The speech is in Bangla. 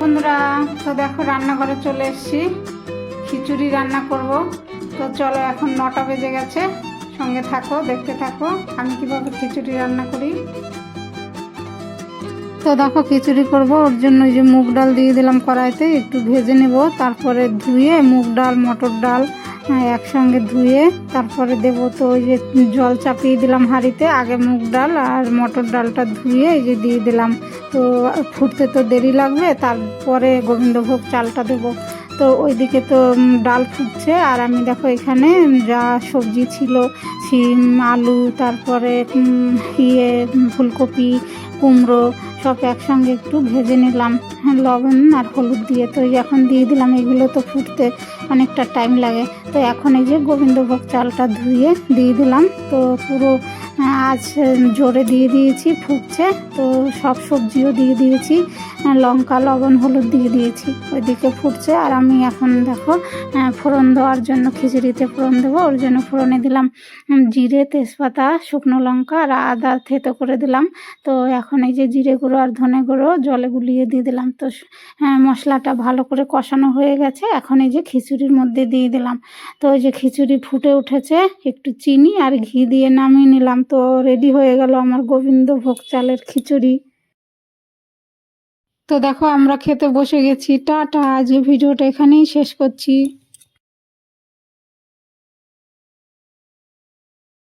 বন্ধুরা, তো দেখো রান্নাঘরে চলে এসেছি। খিচুড়ি রান্না করব। তো চলো এখন নটা বেজে গেছে। সঙ্গে থাকো, দেখতে থাকো। আমি কীভাবে খিচুড়ি রান্না করি? তো দেখো খিচুড়ি করব, ওর জন্য যে মুগ ডাল দিয়ে দিলাম কড়াইতে, একটু ভেজে নেব, তারপরে ধুয়ে মুগ ডাল, মটর ডাল একসঙ্গে ধুয়ে, তারপরে দেব তো ওই যে জল চাপিয়ে দিলাম হাঁড়িতে, আগে মুগ ডাল আর মটর ডালটা ধুয়ে এই যে দিয়ে দিলাম। তো ফুটতে তো দেরি লাগবে, তারপরে গোবিন্দভোগ চালটা দেবো। তো ওইদিকে তো ডাল ফুটছে, আর আমি দেখো এখানে যা সবজি ছিল, শিম, আলু, তারপরে ইয়ে ফুলকপি, কুমড়ো সব একসঙ্গে একটু ভেজে নিলাম। হ্যাঁ, লবণ আর হলুদ দিয়ে তো এখন দিয়ে দিলাম এগুলো তো ফুটতে অনেকটা টাইম লাগে। তো এখন এই যে গোবিন্দভোগ চালটা ধুয়ে দিয়ে দিলাম। তো পুরো আজ জোরে দিয়ে দিয়েছি, ফুটছে। তো সব সবজিও দিয়ে দিয়েছি। লঙ্কা, লবণ, হলুদ দিয়ে দিয়েছি। ওইদিকে ফুটছে আর আমি এখন দেখো ফোড়ন দেওয়ার জন্য, খিচুড়িতে ফোড়ন দেবো। ওর জন্য ফোড়নে দিলাম জিরে, তেজপাতা, শুকনো লঙ্কা আর আদা থেতো করে দিলাম। তো এখন এই যে জিরে গুঁড়ো আর ধনে গুঁড়ো, জলে গুলিয়ে দিয়ে দিলাম। তো মশলাটা ভালো করে কষানো হয়ে গেছে। এখন এই যে খিচুড়ির মধ্যে দিয়ে দিলাম। তো ওই যে খিচুড়ি ফুটে উঠেছে, একটু চিনি আর ঘি দিয়ে নামিয়ে নিলাম। তো রেডি হয়ে গেল আমার গোবিন্দভোগ চালের খিচুড়ি। তো দেখো আমরা খেতে বসে গেছি। টাটা, আজ ভিডিওটা এখানেই শেষ করছি।